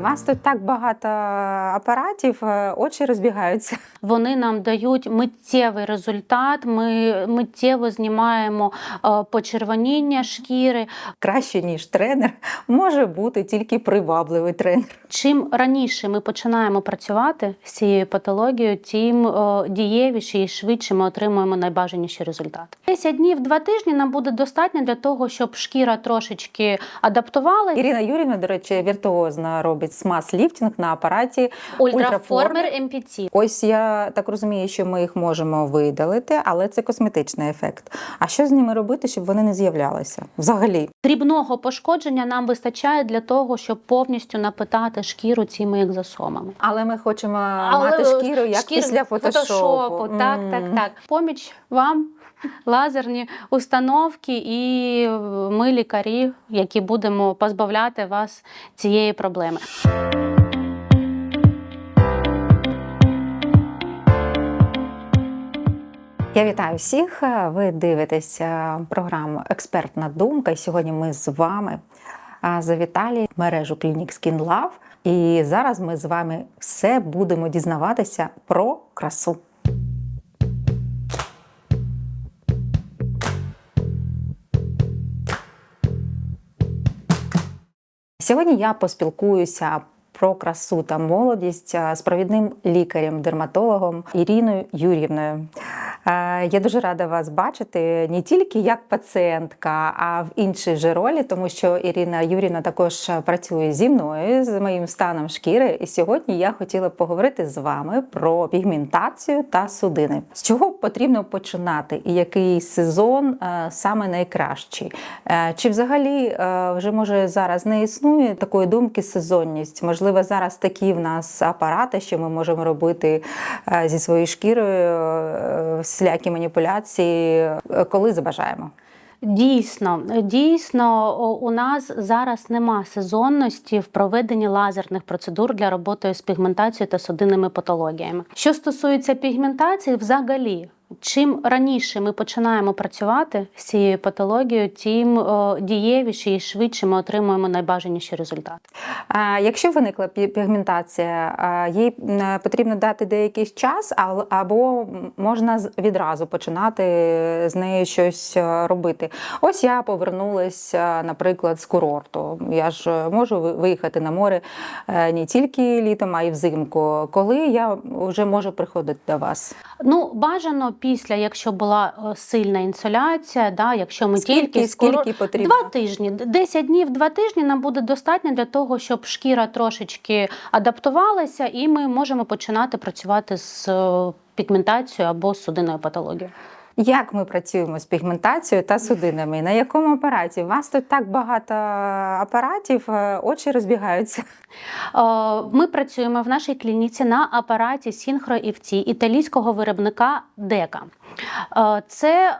У вас тут так багато апаратів, е, очі розбігаються. Вони нам дають миттєвий результат. Ми миттєво знімаємо е, почервоніння шкіри. Краще ніж тренер може бути тільки привабливий тренер. Чим раніше ми починаємо працювати з цією патологією, тим е, дієвіше і швидше ми отримуємо найбажаніші результати. 10 днів, 2 тижні нам буде достатньо для того, щоб шкіра трошечки адаптувала. Ірина Юрівна, до речі, віртуозно робить смаз-ліфтинг на апараті Ультраформер MPT. Ось я так розумію, що ми їх можемо видалити, але це косметичний ефект. А що з ними робити, щоб вони не з'являлися? Взагалі, Дрібного пошкодження нам вистачає для того, щоб повністю напитати шкіру цими екзосомами. але ми хочемо Але, мати шкіру як шкіру після фотошопу. Так, так, так. Поміч вам. Лазерні установки, і ми, лікарі, які будемо позбавляти вас цієї проблеми. Я вітаю всіх. Ви дивитеся програму Експертна думка. І сьогодні ми з вами завітали мережу клінік Love. І зараз ми з вами все будемо дізнаватися про красу. Сьогодні я поспілкуюся про красу та молодість з провідним лікарем-дерматологом Іриною Юрівною. Я дуже рада вас бачити не тільки як пацієнтка, а в іншій же ролі, тому що Ірина Юрівна також працює зі мною з моїм станом шкіри. І сьогодні я хотіла поговорити з вами про пігментацію та судини. З чого потрібно починати, і який сезон е, саме найкращий? Е, Чи взагалі е, вже може зараз не існує такої думки сезонність? Можливо, зараз такі в нас апарати, що ми можемо робити зі своєю шкірою е, маніпуляції, е, коли забажаємо. Дійсно, дійсно, у нас зараз нема сезонності в проведенні лазерних процедур для роботи з пігментацією та судинними патологіями. Що стосується пігментації, взагалі. Чим раніше ми починаємо працювати з цією патологією, тим о, дієвіше і швидше ми отримуємо найбажаніші результати. А Якщо виникла пігментація, їй м, потрібно дати деякий час, або можна відразу починати з нею щось е, робити. Ось я повернулася, наприклад, з курорту. Я ж е, можу виїхати на море е, не тільки літом, а й взимку. Коли я вже можу приходити до вас? Ну, бажано після, якщо була е, сильна інсоляція, да, якщо ми Скільки, тільки скоро, скільки потрібно? Два тижні, 10 днів, два тижні нам буде достатньо для того, щоб шкіра трошечки адаптувалася, і ми можемо починати працювати з е, пігментацією або судинною патологією. Як ми працюємо з пігментацією та судинами? На якому апараті? У вас тут так багато апаратів, е, очі розбігаються. Е, Ми працюємо в нашій клініці на апараті FT італійського виробника Дека. Е, Це е,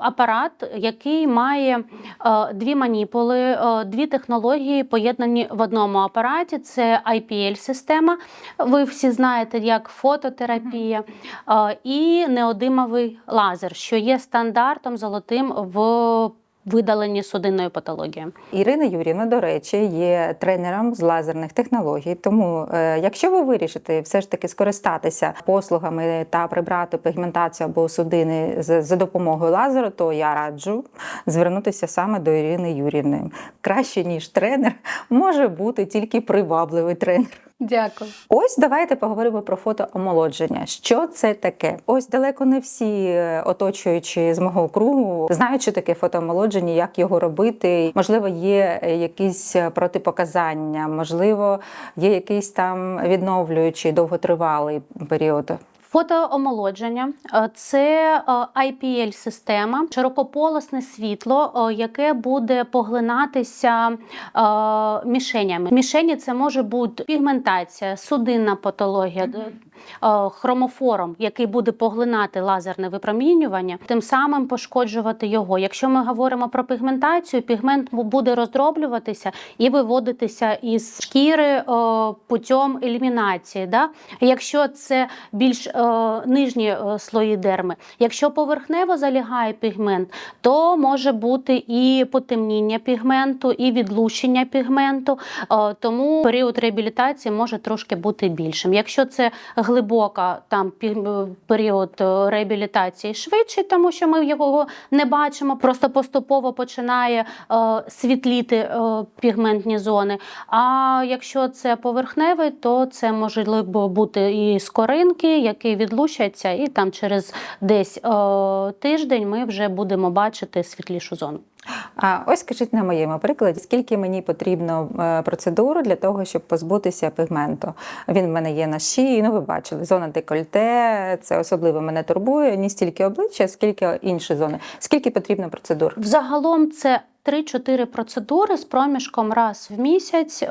апарат, який має е, дві маніпули, дві технології поєднані в одному апараті. Це IPL-система. Ви всі знаєте, як фототерапія, і неодимовий лазер, що є стандартом золотим в видаленні судинної патології. Ірина Юрівна, до речі, є тренером з лазерних технологій. Тому, е, якщо ви вирішите все ж таки скористатися послугами та прибрати пігментацію або судини за допомогою лазеру, то я раджу звернутися саме до Ірини Юрівни. Краще ніж тренер може бути тільки привабливий тренер. Дякую. Ось давайте поговоримо про фотоомолодження. Що це таке? Ось далеко не всі е, оточуючі з мого кругу знають, що таке фотоомолодження, як його робити. Можливо, є е, якісь протипоказання, можливо, є якийсь там відновлюючий довготривалий період. Фотоомолодження е, це IPL-система, широкополосне світло, е, яке буде поглинатися е, мішенями. Мішені це може бути пігментація, судинна патологія, хромофором, який буде поглинати лазерне випромінювання, тим самим пошкоджувати його. Якщо ми говоримо про пігментацію, пігмент буде роздроблюватися і виводитися із шкіри е, путем елімінації. Да? Якщо це більш е, нижні е, слої дерми, якщо поверхнево залягає пігмент, то може бути і потемніння пігменту, і відлущення пігменту. Е, Тому період реабілітації може трошки бути більшим. Якщо це глибока там пі- період е, реабілітації швидший, тому що ми його не бачимо, просто поступово починає е, світліти е, пігментні зони. А якщо це поверхневий, то це можливо бути і скоринки, які відлучаться, і там через десь е, тиждень ми вже будемо бачити світлішу зону. А ось скажіть на моєму прикладі, скільки мені потрібно е, процедур для того, щоб позбутися пігменту. Він в мене є на шиї. Ну, ви бачили, зона декольте, це особливо мене турбує. Не стільки обличчя, скільки інші зони. Скільки потрібно процедур? Взагалом це 3-4 процедури з проміжком раз в місяць е,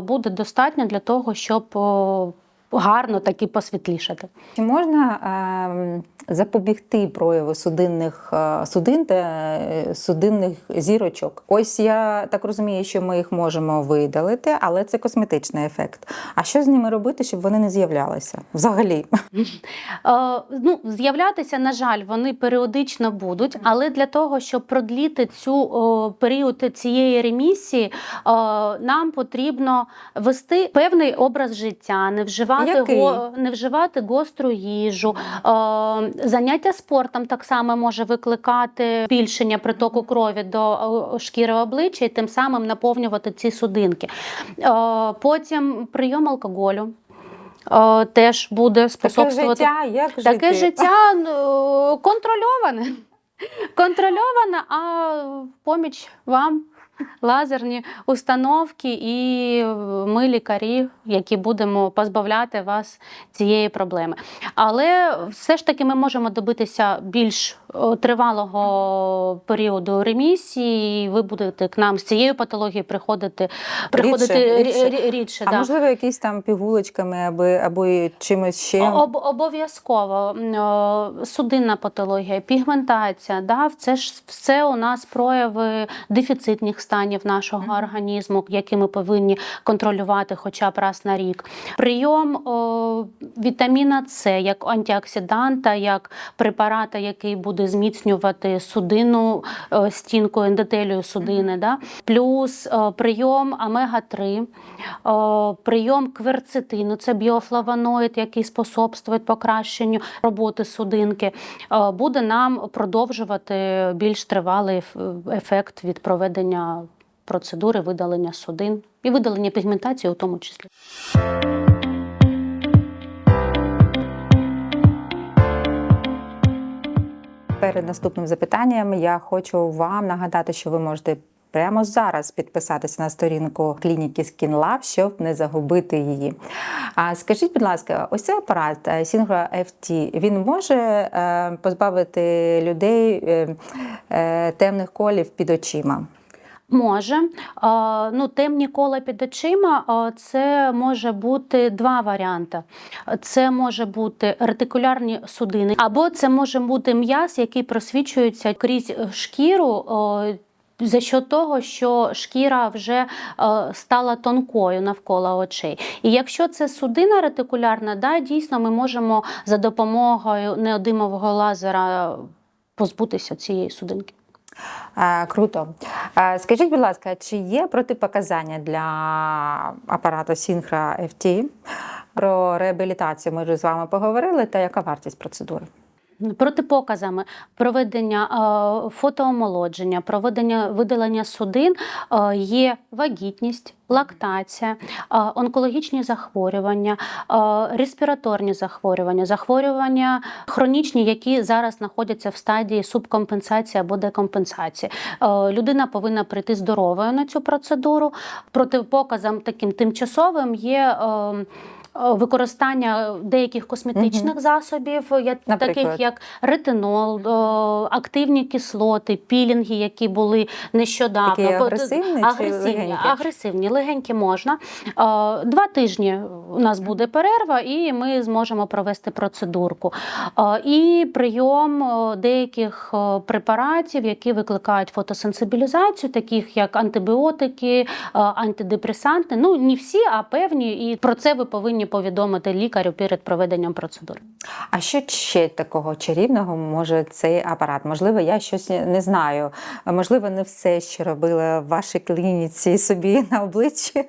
буде достатньо для того, щоб е, гарно таки посвітлішати. Чи можна ем, запобігти прояву судинних е, судин та е, судинних зірочок? Ось я так розумію, що ми їх можемо видалити, але це косметичний ефект. А що з ними робити, щоб вони не з'являлися? Взагалі, Е, ну, з'являтися, на жаль, вони періодично будуть, але для того, щоб продліти цю період цієї ремісії, нам потрібно вести певний образ життя, не вживати, го, не вживати гостру їжу. Заняття спортом так само може викликати збільшення притоку крові до е, шкіри обличчя і тим самим наповнювати ці судинки. Е, потім прийом алкоголю. е, Теж буде таке життя, як Таке жити? життя ну, контрольоване. Контрольоване, а поміч вам лазерні установки, і ми, лікарі, які будемо позбавляти вас цієї проблеми. Але все ж таки ми можемо добитися більш тривалого періоду ремісії, і ви будете к нам з цією патологією приходити, приходити рі- рідше. рідше. А да. можливо, якісь там пігулочками або, або чимось ще. Об, обов'язково судинна патологія, пігментація, да, це ж все у нас прояви дефіцитних станів нашого організму, які ми повинні контролювати хоча б раз на рік. Прийом о, вітаміна С як антиоксиданта, як препарата, який буде зміцнювати судинну е, стінку ендотелію судини. Да? Плюс е, прийом омега-3, е, прийом кверцетину, це біофлавоноїд, який способствує покращенню роботи судинки, буде нам продовжувати більш тривалий ефект від проведення процедури видалення судин і видалення пігментації у тому числі. Перед наступним запитанням я хочу вам нагадати, що ви можете. Прямо зараз підписатися на сторінку клініки SkinLab, щоб не загубити її. А скажіть, будь ласка, ось цей апарат е, Synchro FT, він може е, позбавити людей е, темних колів під очима? Може. Ну, темні кола під очима це може бути два варіанти. Це може бути ретикулярні судини, або це може бути м'яз, який просвічується крізь шкіру. За що того, що шкіра вже е, стала тонкою навколо очей. І якщо це судина ретикулярна, да, дійсно ми можемо за допомогою неодимового лазера позбутися цієї судинки. А, круто. А, скажіть, будь ласка, чи є протипоказання для апарату Synchro FT? Про реабілітацію ми вже з вами поговорили, та яка вартість процедури? Протипоказами проведення е, фотоомолодження, проведення видалення судин е, є вагітність, лактація, е, онкологічні захворювання, респіраторні захворювання, захворювання хронічні, які зараз знаходяться в стадії субкомпенсації або декомпенсації. Людина повинна прийти здоровою на цю процедуру. Протипоказом таким тимчасовим є. Е, використання деяких косметичних засобів, Наприклад? таких як ретинол, е, активні кислоти, пілінги, які були нещодавно. Такі Бо- агресивні чи легенькі? агресивні, легенькі можна. Е, Два тижні у нас буде перерва, і ми зможемо провести процедурку. Е, І прийом е, деяких е, препаратів, які викликають фотосенсибілізацію, таких як антибіотики, е, антидепресанти. Ну не всі, а певні. І про це ви повинні повідомити лікарю перед проведенням процедури. А що ще такого чарівного може цей апарат? Можливо, я щось не знаю. Можливо, не все, що робила в вашій клініці собі на обличчі.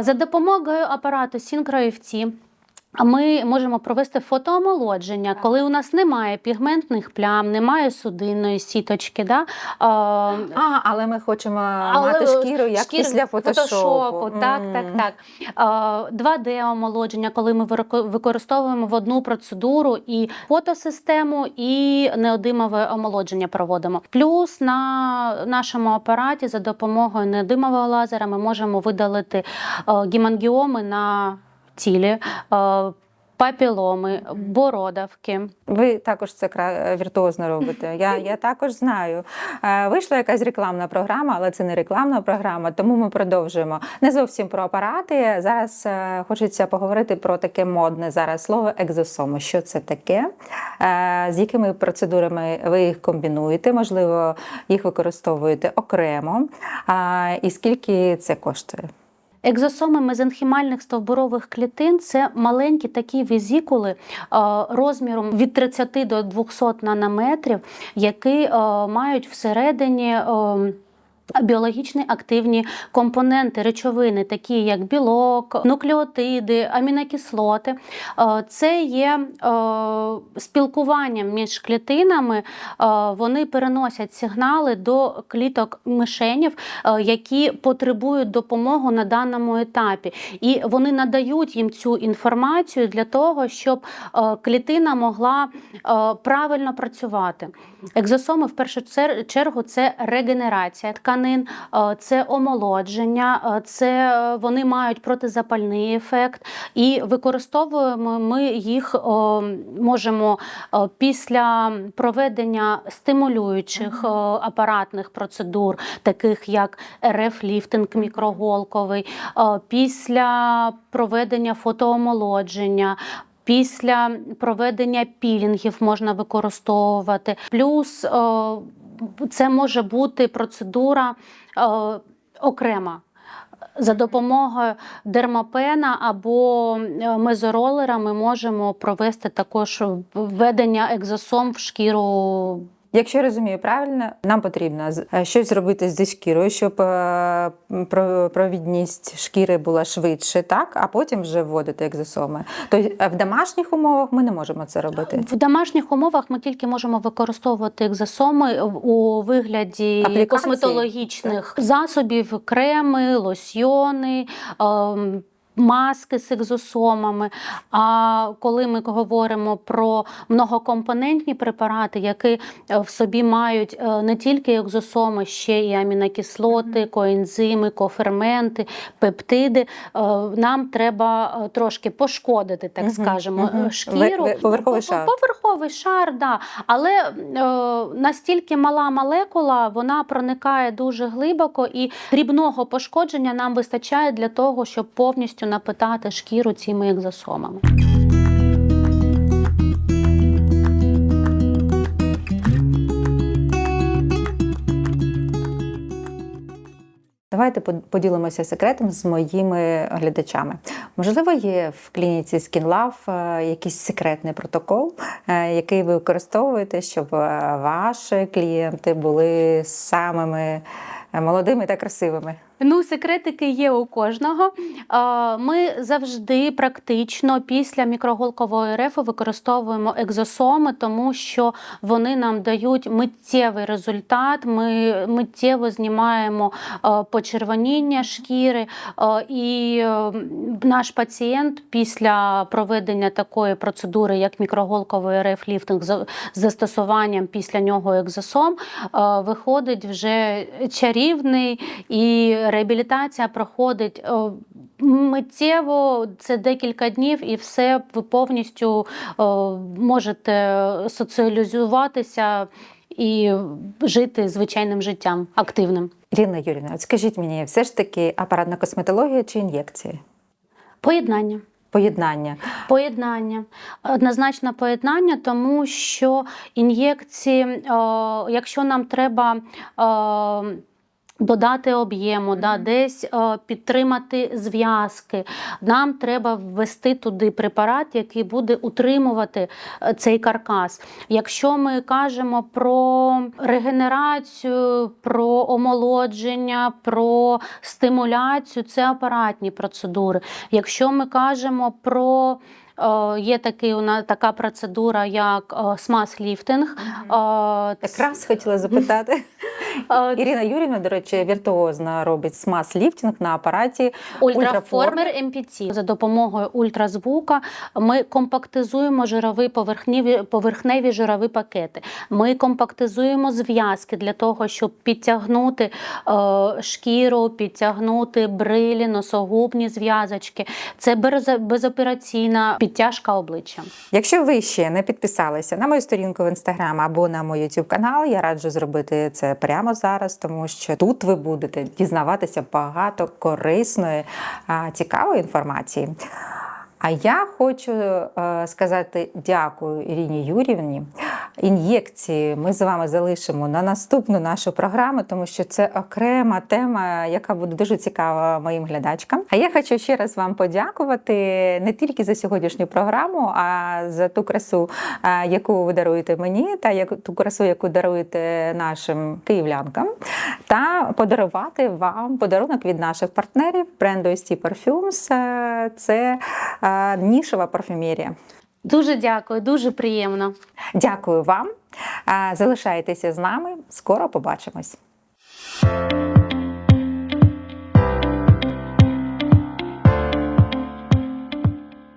За допомогою апарату SyncroFT ми можемо провести фотоомолодження, коли у нас немає пігментних плям, немає судинної сіточки. Да? Е, А, але ми хочемо мати шкіру як шкіру після фотошопу. Так, М. так, так. Е, 2D-омолодження, коли ми використовуємо в одну процедуру і фотосистему, і неодимове омолодження проводимо. Плюс на нашому апараті за допомогою неодимового лазера ми можемо видалити е, гемангіоми на тілі. е, Папіломи, бородавки. Ви також це кра- віртуозно робите. Я, я також знаю. Е, Вийшла якась рекламна програма, але це не рекламна програма, тому ми продовжуємо. Не зовсім про апарати. Зараз е, хочеться поговорити про таке модне зараз слово екзосоми. Що це таке? Е, З якими процедурами ви їх комбінуєте? Можливо, їх використовуєте окремо. І скільки це коштує? Екзосоми мезенхімальних стовбурових клітин це маленькі такі візікули е, розміром від 30 до 200 нанометрів, які е, мають всередині. Біологічні активні компоненти речовини, такі як білок, нуклеотиди, амінокислоти. Е, Це є е, спілкуванням між клітинами. Е, Вони переносять сигнали до кліток мишенів, які потребують допомоги на даному етапі. І вони надають їм цю інформацію для того, щоб клітина могла правильно працювати. Екзосоми в першу чергу це регенерація тканин, е, це омолодження, е, це е, вони мають протизапальний ефект, і використовуємо ми їх можемо після проведення стимулюючих апаратних процедур, таких як РФ-ліфтинг мікроголковий, е, після проведення фотоомолодження. Після проведення пілінгів можна використовувати. Плюс це може бути процедура е, окрема. За допомогою дермопена або е, мезоролера ми можемо провести також введення екзосом в шкіру Якщо я розумію правильно, нам потрібно е, щось зробити зі шкірою, щоб е, про- провідність шкіри була швидше, так а потім вже вводити екзосоми. Тобто е, в домашніх умовах ми не можемо це робити. В домашніх умовах ми тільки можемо використовувати екзосоми у вигляді Аплікації? косметологічних засобів, креми, лосьйони. Маски з екзосомами. А коли ми говоримо про многокомпонентні препарати, які е, в собі мають е, не тільки екзосоми, ще і амінокислоти, коензими, коферменти, пептиди, е, нам треба трошки пошкодити, так скажемо, шкіру. Ви- ви- поверховий шар. Поверховий шар, да. Але настільки мала молекула, вона проникає дуже глибоко, і дрібного пошкодження нам вистачає для того, щоб повністю напитати шкіру цими екзосомами. Давайте под- поділимося секретом з моїми глядачами. Можливо, є в клініці SkinLove е, якийсь секретний протокол, е, який ви використовуєте, щоб е, ваші клієнти були самими молодими та красивими. Ну, секретики є у кожного. Ми завжди практично після мікроголкової РФ використовуємо екзосоми, тому що вони нам дають миттєвий результат. Ми миттєво знімаємо почервоніння шкіри, і наш пацієнт після проведення такої процедури, як мікроголковий РФ ліфтинг з застосуванням після нього екзосом, виходить вже чарівний і реабілітація проходить е, Миттєво це декілька днів, і все ви повністю е, можете соціалізуватися і жити звичайним життям активним. Ірина Юрівна, от скажіть мені, все ж таки апаратна косметологія чи ін'єкції? Поєднання. Поєднання. Поєднання, однозначно поєднання, тому що ін'єкції, е, якщо нам треба додати об'єму, да, десь е, підтримати зв'язки, нам треба ввести туди препарат, який буде утримувати е, цей каркас. Якщо ми кажемо про регенерацію, про омолодження, про стимуляцію, це апаратні процедури. Якщо ми кажемо про Є такий, у нас така процедура, як е, смаз-ліфтинг. Е, Якраз хотіла запитати. е, Ірина Юрівна, до речі, віртуозно робить смаз-ліфтинг на апараті Ультраформер MPT. За допомогою ультразвука ми компактизуємо жирові поверхневі, поверхневі жирові пакети. Ми компактизуємо зв'язки для того, щоб підтягнути е, шкіру, підтягнути брилі, носогубні зв'язочки. Це без- безопераційна підтяжка обличчя. Якщо ви ще не підписалися на мою сторінку в інстаграм або на мій YouTube канал, я раджу зробити це прямо зараз, тому що тут ви будете дізнаватися багато корисної, цікавої інформації. А я хочу е, сказати дякую Іріні Юрівні. Ін'єкції ми з вами залишимо на наступну нашу програму, тому що це окрема тема, яка буде дуже цікава моїм глядачкам. А я хочу ще раз вам подякувати не тільки за сьогоднішню програму, а за ту красу, е, яку ви даруєте мені, та ту красу, яку даруєте нашим київлянкам, та подарувати вам подарунок від наших партнерів бренду ST Parfums. Е, Це е, нішева парфюмерія. Дуже дякую, дуже приємно. Дякую вам. Залишайтеся з нами. Скоро побачимось.